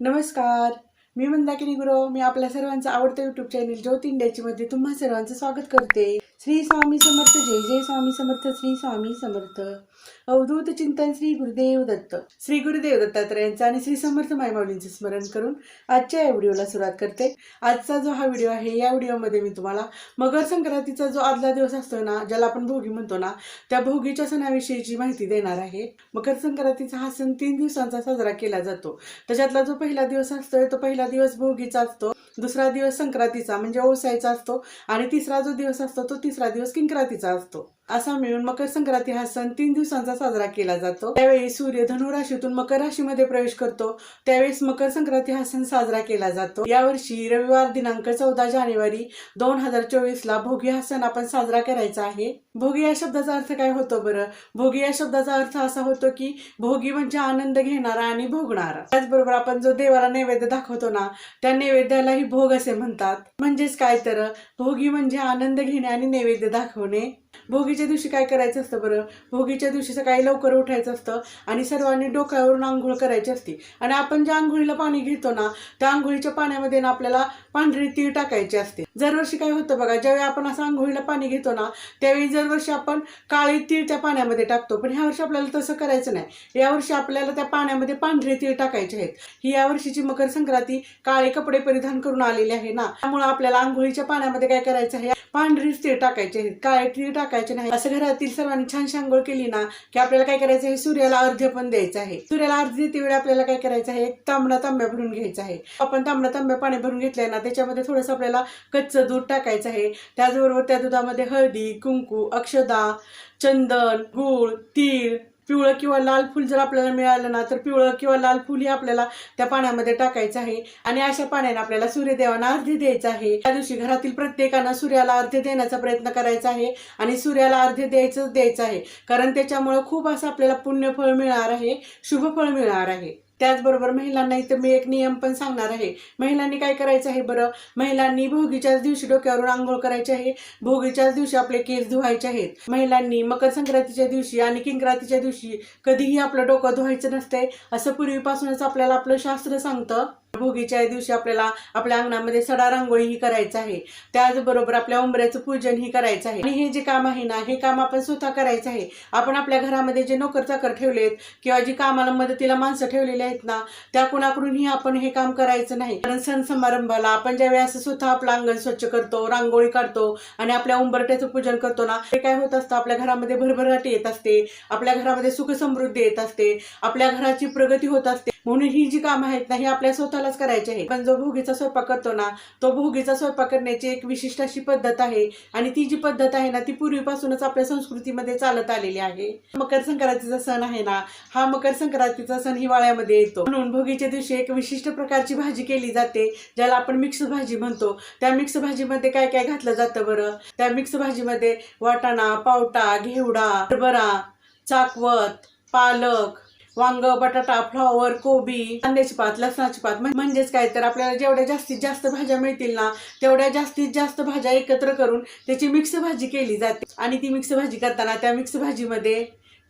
नमस्कार. मी मंदाकिनी गुरव. मी आपल्या सर्वांचं आवडतं यूट्यूब चॅनल ज्योत इंडियाची मध्ये तुम्हा सर्वांचं स्वागत करते. श्री स्वामी समर्थ जय जय स्वामी समर्थ श्री स्वामी समर्थ अवधूत चिंतन श्री गुरुदेव दत्त श्री गुरुदेव दत्तात्रयांचं आणि श्री समर्थ मायमाऊलींचं स्मरण करून आजच्या या व्हिडिओला सुरुवात करते आजचा जो हा व्हिडिओ आहे या व्हिडिओमध्ये मी तुम्हाला मकर संक्रांतीचा जो आदला दिवस असतो ना ज्याला आपण भोगी म्हणतो ना त्या भोगीच्या सणाविषयीची माहिती देणार आहे मकर संक्रांतीचा हा सण तीन दिवसांचा साजरा केला जातो त्याच्यातला जो पहिला दिवस असतोय तो पहिला दिवस भोगीचा असतो दुसरा दिवस संक्रांतीचा म्हणजे ओसायचा असतो. आणि तिसरा जो दिवस असतो तो तिसरा दिवस किंक्रांतीचा असतो. असा मिळून मकर संक्रांती हा सण तीन दिवसांचा साजरा केला जातो. त्यावेळी सूर्य धनुराशीतून मकर राशीमध्ये प्रवेश करतो. त्यावेळेस मकर संक्रांती हा सण साजरा केला जातो. यावर्षी रविवार दिनांक चौदा जानेवारी दोन हजार चोवीस ला भोगी हा सण आपण साजरा करायचा आहे. भोगी या शब्दाचा अर्थ काय होतो बरं? भोगी या शब्दाचा अर्थ असा होतो की भोगी म्हणजे आनंद घेणारा आणि भोगणारा. त्याचबरोबर आपण जो देवाला नैवेद्य दाखवतो ना त्या नैवेद्यालाही भोग असे म्हणतात. म्हणजेच काय तर? भोगी म्हणजे आनंद घेणे आणि नैवेद्य दाखवणे. भोगी भोगीच्या दिवशी काय करायचं असतं बरं? भोगीच्या दिवशी सकाळी लवकर उठायचं असतं आणि सर्वांनी डोक्यावरून आंघोळ करायची असते. आणि आपण ज्या आंघोळीला पाणी घेतो ना त्या आंघोळीच्या पाण्यामध्ये ना आपल्याला पांढरी तीळ टाकायची असते. दरवर्षी काय होतं बघा ज्यावेळी आपण असं आंघोळीला पाणी घेतो ना त्यावेळी दरवर्षी आपण काळी तीळ त्या पाण्यामध्ये टाकतो. पण ह्या वर्षी आपल्याला तसं करायचं नाही. यावर्षी आपल्याला त्या पाण्यामध्ये पांढरे तीळ टाकायचे आहेत. ही या वर्षीची मकर संक्रांती काळे कपडे परिधान करून आलेली आहे ना. त्यामुळे आपल्याला आंघोळीच्या पाण्यामध्ये काय करायचं आहे? पांढरीच तीळ टाकायचे आहेत. काळे तीळ टाकायचे नाही. असं घरातील सर्वांनी छान शांघोळ केली ना की आपल्याला काय करायचं आहे? सूर्याला अर्ध्य पण द्यायचं आहे. सूर्याला अर्ध्य देते वेळी आपल्याला काय करायचं आहे? एक तांबडा तांब्या भरून घ्यायचा आहे. आपण तांबडा तांब्या पाणी भरून घेतलंय ना त्याच्यामध्ये थोडंसं आपल्याला कच्चं दूध टाकायचं आहे. त्याचबरोबर त्या दुधामध्ये हळदी कुंकू अक्षदा चंदन गूळ तीळ पिवळं किंवा लाल फूल जर आपल्याला मिळालं ना तर पिवळं किंवा लाल फूल हे आपल्याला त्या पाण्यामध्ये टाकायचं आहे. आणि अशा पाण्याने आपल्याला सूर्यदेवांना अर्ध द्यायचं आहे. त्या दिवशी घरातील प्रत्येकानं सूर्याला अर्ध्य देण्याचा प्रयत्न करायचा आहे आणि सूर्याला अर्ध्य द्यायचंच द्यायचं आहे. कारण त्याच्यामुळं खूप असं आपल्याला पुण्यफळ मिळणार आहे शुभफळ मिळणार आहे. त्याचबरोबर महिलांना इथं मी एक नियम पण सांगणार आहे. महिलांनी काय करायचं आहे बरं? महिलांनी भोगीच्याच दिवशी डोक्यावरून आंघोळ करायची आहे. भोगीच्याच दिवशी आपले केस धुवायचे आहेत. महिलांनी मकर संक्रांतीच्या दिवशी आणि किंक्रांतीच्या दिवशी कधीही आपलं डोकं धुवायचं नसतंय. असं पूर्वीपासूनच आपल्याला आपलं शास्त्र सांगतं. भोगीच्या दिवशी आपल्याला आपल्या अंगणामध्ये सडा रांगोळी ही करायचं आहे. त्याचबरोबर आपल्या उंबऱ्याचं पूजन ही करायचं आहे. आणि हे जे काम आहे ना हे काम आपण स्वतः करायचं आहे. आपण आपल्या घरामध्ये जे नोकर चाकर ठेवलेत किंवा जी कामाला मदतीला माणसं ठेवलेली आहेत ना त्या कुणाकडूनही आपण हे काम करायचं नाही. कारण सण समारंभाला आपण ज्यावेळी असं स्वतः आपलं अंगण स्वच्छ करतो रांगोळी काढतो आणि आपल्या उंबरट्याचं पूजन करतो ना ते काय होत असतं? आपल्या घरामध्ये भरभराटी येत असते. आपल्या घरामध्ये सुख समृद्धी येत असते. आपल्या घराची प्रगती होत असते. म्हणून ही जी कामं आहेत ना ही आपल्या स्वतःलाच करायची आहे पण जो भोगीचा स्वयंपाक करतो ना तो भोगीचा स्वयंपाक करण्याची एक विशिष्ट अशी पद्धत आहे. आणि ती जी पद्धत आहे ना ती पूर्वीपासूनच आपल्या संस्कृतीमध्ये चालत आलेली आहे. मकर संक्रांतीचा सण आहे ना हा मकर संक्रांतीचा सण हिवाळ्यामध्ये येतो. म्हणून भोगीच्या दिवशी एक विशिष्ट प्रकारची भाजी केली जाते ज्याला आपण मिक्स भाजी म्हणतो. त्या मिक्स भाजीमध्ये काय काय घातलं जातं बरं? त्या मिक्स भाजीमध्ये वाटाणा पावटा घेवडा हरभरा चाकवत पालक वांग बटाटा फ्लॉवर कोबी कांद्याची पात लसणाची पात म्हणजेच काय? तर आपल्याला जेवढ्या जास्तीत जास्त भाज्या मिळतील ना तेवढ्या जास्तीत जास्त भाज्या एकत्र करून त्याची मिक्स भाजी केली जाते. आणि ती मिक्स भाजी करताना त्या मिक्स भाजीमध्ये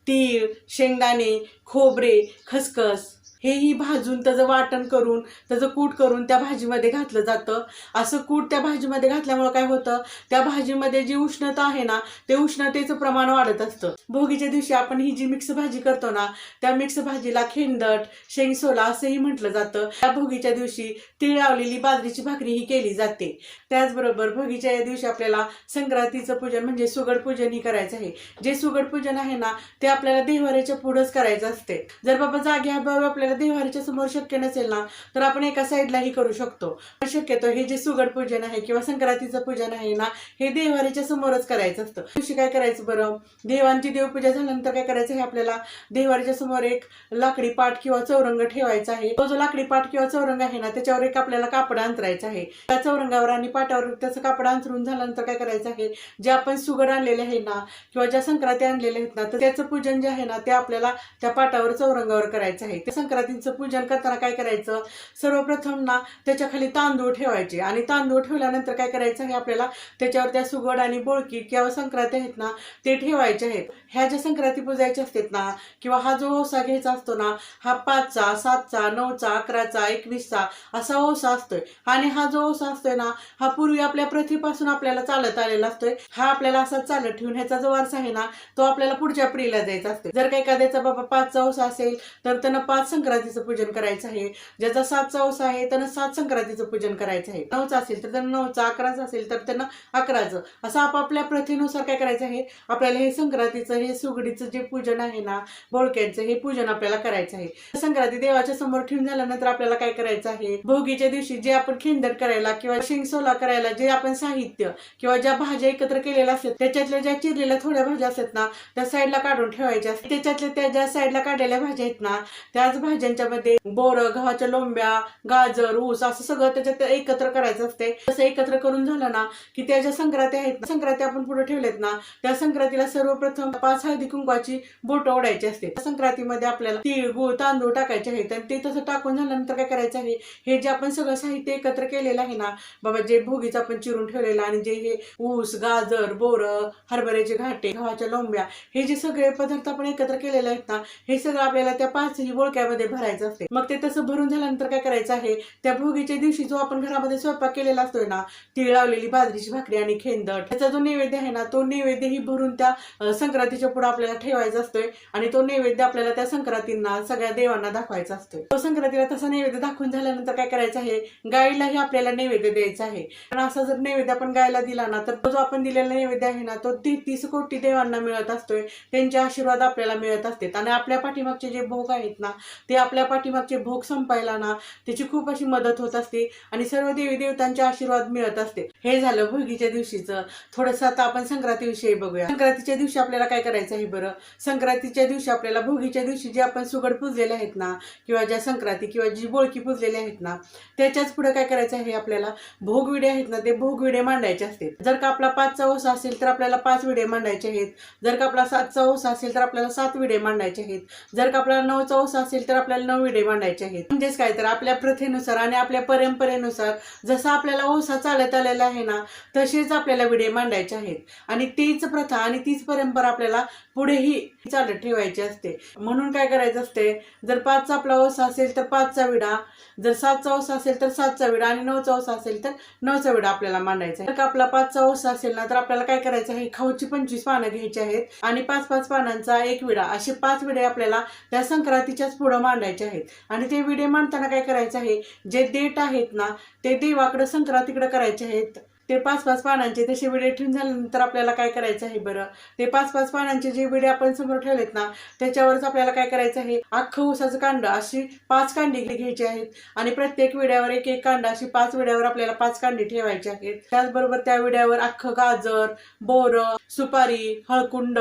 तीळ शेंगदाणे खोबरे खसखस हेही भाजून त्याचं वाटण करून त्याचं कूट करून त्या भाजीमध्ये घातलं जातं. असं कूट त्या भाजीमध्ये घातल्यामुळं काय होतं? त्या भाजीमध्ये जी उष्णता आहे ना ते उष्णतेचं प्रमाण वाढत असतं. भोगीच्या दिवशी आपण ही जी मिक्स भाजी करतो ना त्या मिक्स भाजीला खेंदट शेंगसोला असंही म्हटलं जातं. त्या भोगीच्या दिवशी तिळ लावलेली बाजरीची भाकरी ही केली जाते. त्याचबरोबर भोगीच्या या दिवशी आपल्याला संक्रांतीचं पूजन म्हणजे सुगड पूजन ही करायचं आहे. जे सुगड पूजन आहे ना ते आपल्याला देवाऱ्याच्या पुढंच करायचं असते. जर बाबा जागे आपल्याला आपल्याला देवारीच्या समोर शक्य नसेल ना तर आपण एका साईडलाही करू शकतो. शक्यतो हे जे सुगड पूजन आहे किंवा संक्रांतीचं पूजन आहे ना हे देवारीच्या समोरच करायचं असतं. दिवशी काय करायचं बरं? देवांची देवपूजा झाल्यानंतर काय करायचं? हे आपल्याला देवारीच्या समोर एक लाकडी पाट किंवा चौरंग ठेवायचा आहे. तो जो लाकडी पाट किंवा चौरंग आहे ना त्याच्यावर एक आपल्याला कापड अंतरायचं आहे. त्या चौरंगावर आणि पाटावर त्याचं कापड अंतरून झाल्यानंतर काय करायचं आहे? जे आपण सुगड आणलेले आहे ना किंवा ज्या संक्रांती आणलेल्या आहेत ना तर त्याचं पूजन जे आहे ना ते आपल्याला त्या पाटावर चौरंगावर करायचं आहे. ते संक्रांत संक्रांतीचं पूजन करताना काय करायचं? सर्वप्रथम ना त्याच्याखाली तांदूळ ठेवायचे. आणि तांदूळ ठेवल्यानंतर काय करायचं? हे आपल्याला त्याच्यावर त्या सुगड आणि बोळकी किंवा संक्रांती आहेत ना ते ठेवायचे आहेत. ह्या ज्या संक्रांती पूजायच्या असतात ना किंवा हा जो ओसा घ्यायचा असतो ना हा पाचचा सातचा नऊचा अकराचा एकवीसचा असा ओसा असतोय. आणि हा जो ओसा असतोय ना हा पूर्वी आपल्या प्रथेपासून आपल्याला चालत आलेला असतोय. हा आपल्याला असा चालत ठेवून ह्याचा जो वारसा आहे ना तो आपल्याला पुढच्या पिढीला द्यायचा असतो जर का एखाद्याचा बाबा पाचचा ओसा असेल तर त्यांना पाच संक्रांतीचं पूजन करायचं आहे. ज्याचा सात चौस आहे त्यांना सात संक्रांतीचं पूजन करायचं आहे. नऊचा असेल तर त्यांना नऊचा अकराचं असेल तर त्यानं अकराचं. असं आपापल्या प्रथेनुसार काय करायचं आहे? आपल्याला हे संक्रांतीचं हे सुगडीचं जे पूजन आहे ना बोळक्यांचं हे पूजन आपल्याला करायचं आहे. संक्रांती देवाच्या समोर ठेवून झाल्यानंतर आपल्याला काय करायचं आहे? भोगीच्या दिवशी जे आपण खिंदड करायला किंवा शिंगसोला करायला जे आपण साहित्य किंवा ज्या भाज्या एकत्र केलेल्या असतात त्याच्यातल्या ज्या चिरलेल्या थोड्या भाज्या असतात ना त्या साईडला काढून ठेवायच्या त्याच्यातल्या त्या ज्या साईडला काढलेल्या भाज्या आहेत ना त्याच भाज्या ज्यांच्यामध्ये बोरं गव्हाच्या लोंब्या गाजर ऊस असं सगळं त्याच्यात एकत्र करायचं असते. तसं एकत्र करून झालं ना की त्या ज्या संक्रांती आहेत संक्रांती आपण पुढे ठेवलेत ना त्या संक्रांतीला सर्वप्रथम पाच हळदी कुंकवाची बोट ओढायची असते. त्या संक्रांतीमध्ये आपल्याला तीळ गुळ तांदूळ टाकायचे आहेत आणि ते तसं टाकून झाल्यानंतर काय करायचं आहे हे जे आपण सगळं साहित्य एकत्र केलेलं आहे ना बाबा जे भोगीचं आपण चिरून ठेवलेलं आणि जे हे ऊस गाजर बोरं हरभऱ्याचे घाटे गव्हाच्या लोंब्या हे जे सगळे पदार्थ आपण एकत्र केलेले आहेत ना हे सगळं आपल्याला त्या पाचही बोळक्यामध्ये भरायचं असते. मग ते तसं भरून झाल्यानंतर काय करायचं आहे? त्या भोगीच्या दिवशी जो आपण घरामध्ये स्वयंपाक केलेला असतोय ना ती लावलेली बाजरीची भाकरी आणि खेंदट त्याचा जो नैवेद्य आहे ना तो नैवेद्य ही भरून त्या संक्रांतीच्या पुढे आपल्याला ठेवायचा असतोय आणि तो नैवेद्य आपल्याला त्या संक्रांतींना सगळ्या देवांना दाखवायचा असतोय. तो संक्रांतीला तसा नैवेद्य दाखवून झाल्यानंतर काय करायचं आहे? गायीलाही आपल्याला नैवेद्य द्यायचा आहे. पण असा जर नैवेद्य आपण गायला दिला ना तर तो जो आपण दिलेला नैवेद्य आहे ना तो तेहतीस कोटी देवांना मिळत असतोय. त्यांचे आशीर्वाद आपल्याला मिळत असतात. आणि आपल्या पाठीमागचे जे भोग आहेत ना ते आपल्या पाठीमागचे भोग संपायला ना त्याची खूप अशी मदत होत असते आणि सर्व देवी देवतांचे आशीर्वाद मिळत असते. हे झालं भोगीच्या दिवशीचं. थोडंसं आता आपण संक्रांतीविषयी बघूया. संक्रांतीच्या दिवशी आपल्याला काय करायचं आहे बरं? संक्रांतीच्या दिवशी आपल्याला भोगीच्या दिवशी जे आपण सुगड पुजलेले आहेत ना किंवा ज्या संक्रांती किंवा जी बोळकी पुजलेली आहेत ना त्याच्याच पुढे काय करायचं आहे आपल्याला? भोगविडे आहेत ना ते भोगविडे मांडायचे असते. जर का आपला पाचचा ओसा असेल तर आपल्याला पाच विडे मांडायचे आहेत. जर का आपला सातचा ओसा असेल तर आपल्याला सात विडे मांडायचे आहेत. जर का आपल्याला नऊचा ओसा असेल तर आपल्याला नऊ विडे मांडायचे आहेत. म्हणजेच काय तर आपल्या प्रथेनुसार आणि आपल्या परंपरेनुसार जसा आपल्याला ओसा चालत आलेला आहे ना तसेच आपल्याला विडे मांडायचे आहेत. आणि तीच प्रथा आणि तीच परंपरा आपल्याला पुढेही चालत ठेवायची असते. म्हणून काय करायचं असते जर पाचचा आपला ओसा असेल तर पाचचा विडा जर सातचा ओसा असेल तर सातचा विडा आणि नऊचा ओसा असेल तर नऊचा विडा आपल्याला मांडायचा आहे. का आपला पाचचा ओसा असेल ना तर आपल्याला काय करायचं आहे खाऊची पंचवीस पानं घ्यायची आहेत आणि पाच पाच पानांचा एक विडा. असे पाच विडे आपल्याला त्या संक्रांतीच्याच पुढं मांडायचे आहेत. आणि ते विडे मांडताना काय करायचं आहे? जे देठ आहेत ना ते देवाकडं संक्रांतीकडे करायचे आहेत. ते पाच पाच पानांचे तसे विडे ठेवून झाल्यानंतर आपल्याला काय करायचं आहे बरं? ते पाच पाच पानांचे जे विडे आपण समोर ठेवलेत ना त्याच्यावरच आपल्याला काय करायचं आहे? अख्खं ऊसाचं कांड अशी पाच कांडी घ्यायची आहेत. आणि प्रत्येक विड्यावर एक एक कांड अशी पाच विड्यावर आपल्याला पाच कांडी ठेवायची आहेत. त्याचबरोबर त्या विड्यावर अख्खं गाजर बोरं सुपारी हळकुंड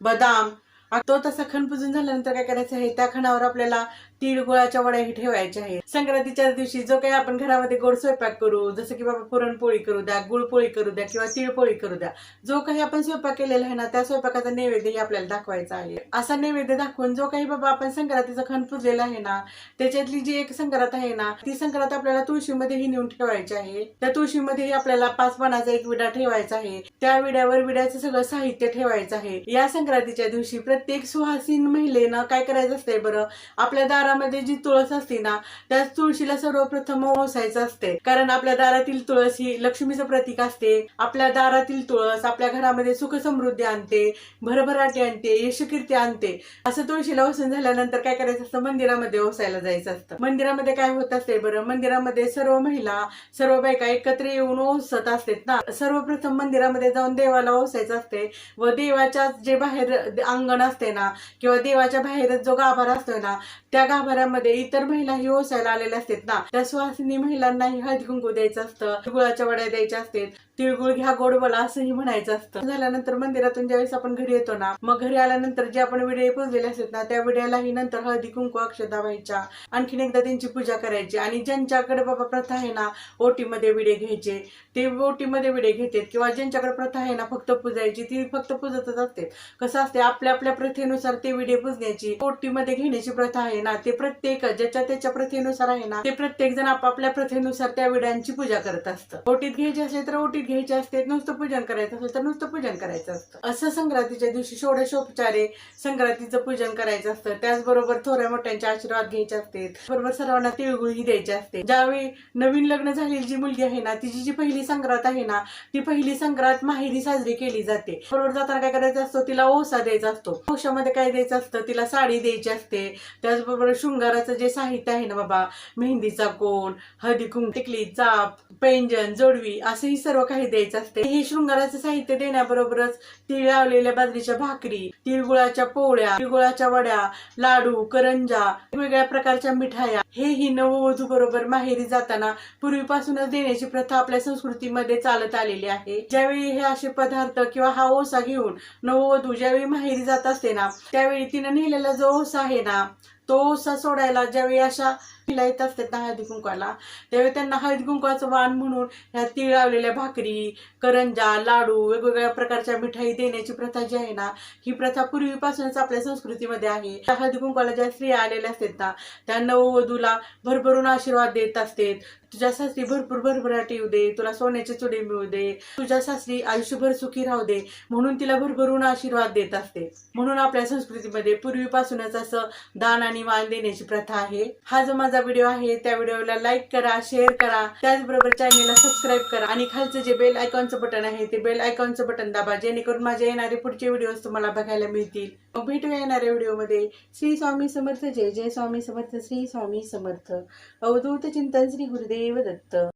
बदाम तो तसा खण पुजून झाल्यानंतर काय करायचं? आहे त्या खणावर आपल्याला तिळगुळाच्या वड्याही ठेवायच्या आहेत. संक्रांतीच्या दिवशी जो काही आपण घरामध्ये गोड स्वयंपाक करू जसं की बाबा पुरणपोळी करू द्या गुळपोळी करू द्या किंवा तिळपोळी करू द्या जो काही आपण स्वयंपाक केलेला आहे ना त्या स्वयंपाकाचा नैवेद्यही आपल्याला दाखवायचा आहे. असा नैवेद्य दाखवून जो काही बाबा आपण संक्रांतीचा खण पुजलेला आहे ना त्याच्यातली जी एक संक्रांत आहे ना ती संक्रांत आपल्याला तुळशीमध्येही नेऊन ठेवायची आहे. त्या तुळशीमध्येही आपल्याला पाच पानाचा एक विडा ठेवायचा आहे. त्या विड्यावर विड्याचं सगळं साहित्य ठेवायचं आहे. या संक्रांतीच्या दिवशी प्रत्येक सुहासीन महिलेनं काय करायचं असतंय बरं? आपल्या दारामध्ये जी तुळस असते ना त्या तुळशीला सर्वप्रथम ओसायचं असते. कारण आपल्या दारातील तुळस ही लक्ष्मीचं प्रतीक असते. आपल्या दारातील तुळस आपल्या घरामध्ये सुख समृद्धी आणते भरभराटी आणते यशकीर्ती आणते. असं तुळशीला ओसून झाल्यानंतर काय करायचं असतं? मंदिरामध्ये ओसायला जायचं असतं. मंदिरामध्ये काय होत असते बरं? मंदिरामध्ये सर्व महिला सर्व बायका एकत्र येऊन ओसत असतात ना. सर्वप्रथम मंदिरामध्ये जाऊन देवाला ओसायचं असते व देवाच्या जे बाहेर अंगण असते ना किंवा देवाच्या बाहेरच जो गाभारा असतो ना त्या गाभाऱ्यामध्ये इतर महिलाही ओसायला आलेल्या असतात ना त्या सुहासिनी महिलांनाही हळद कुंकू द्यायचं असतं गुळाच्या वड्या द्यायच्या असतात तिळगुळ घ्या गोड बोला असंही म्हणायचं असतं. झाल्यानंतर मंदिरातून ज्यावेळेस आपण घरी येतो ना मग घरी आल्यानंतर जे आपण विडे पुजलेले असतात ना त्या विड्यालाही नंतर हळदी कुंकू अक्षता व्हायच्या. आणखीन एकदा त्यांची पूजा करायची आणि ज्यांच्याकडे बाबा प्रथा आहे ना ओटीमध्ये विडे घ्यायचे ते ओटीमध्ये विडे घेतात किंवा ज्यांच्याकडे प्रथा आहे ना फक्त पूजायची ती फक्त पूजतच असते कसं असते आपल्या आपल्या प्रथेनुसार ते विडे पुजण्याची ओटीमध्ये घेण्याची प्रथा आहे ना ते ते प्रत्येक ज्याच्या त्याच्या प्रथेनुसार आहे ना ते प्रत्येक जण आपापल्या प्रथेनुसार त्या विड्यांची पूजा करत असतं. ओटीत घ्यायची असेल तर ओटीत घ्यायची असते नुसतं पूजन करायचं असेल तर नुसतं पूजन करायचं असतं. असं संक्रांतीच्या दिवशी षोडशोपचारे संक्रांतीचं पूजन करायचं असतं. त्याचबरोबर थोड्या मोठ्यांचे आशीर्वाद घ्यायचे असते. बरोबर सर्वांना तिळगुळही द्यायची असते. ज्यावेळी नवीन लग्न झालेली जी मुलगी आहे ना तिची जी पहिली संक्रांत आहे ना ती पहिली संक्रांत माहेरी साजरी केली जाते. बरोबर जाताना काय करायचं असतो? तिला ओसा द्यायचा असतो. ओशामध्ये काय द्यायचं असतं? तिला साडी द्यायची असते. त्याचबरोबर शृंगाराचं जे साहित्य आहे ना बाबा मेहंदीचा कोण हळदी टिकली चाप पेंजन जोडवी असंही सर्व काही द्यायचं असते. हे शृंगाराचं साहित्य देण्याबरोबरच तिळ लावलेल्या बाजरीच्या भाकरी तिळगुळाच्या पोळ्या तिळगुळाच्या वड्या लाडू करंजा वेगवेगळ्या प्रकारच्या मिठाया हे ही नववधू बरोबर माहेरी जाताना पूर्वीपासूनच देण्याची प्रथा आपल्या संस्कृतीमध्ये चालत आलेली आहे. ज्यावेळी हे असे पदार्थ किंवा हा ओसा घेऊन नववधू ज्यावेळी माहेरी जात असते ना त्यावेळी तिनं नेलेला जो ओसा आहे ना तो ओसा सोडायला ज्यावेळी अशा तिला येत असतात ना हळदी कुंकवाला त्यावेळी त्यांना हळदी कुंकवाचं वाण म्हणून ह्या तीळ लावलेल्या भाकरी करंजा लाडू वेगवेगळ्या प्रकारच्या मिठाई देण्याची प्रथा जी आहे ना ही प्रथा पूर्वीपासूनच आपल्या संस्कृतीमध्ये आहे. त्या हळदी कुंकवाला ज्या स्त्रिया आलेल्या असतात ना त्या नववधूला भरभरून आशीर्वाद देत असते तुझ्या सासरी भरपूर भरभराटी येऊ दे तुला सोन्याचे चुडे मिळू दे तुझ्या सासरी आयुष्यभर सुखी राहू दे म्हणून तिला भरभरून आशीर्वाद देत असते. म्हणून आपल्या संस्कृतीमध्ये पूर्वीपासूनच असं दान आणि मान देण्याची प्रथा आहे. हा जो माझा व्हिडिओ आहे त्या व्हिडिओला लाईक करा शेअर करा. त्याचबरोबर चॅनेलला सबस्क्राईब करा. आणि खालचं जे बेल आयकॉनचं बटन आहे ते बेल आयकॉनचं बटन दाबा जेणेकरून माझे येणारे पुढचे व्हिडिओज तुम्हाला बघायला मिळतील. मग भेटूया येणाऱ्या व्हिडिओमध्ये श्री स्वामी समर्थ जय जय स्वामी समर्थ श्री स्वामी समर्थ. अवधूत चिंतन श्री गुरुदेव दत्त.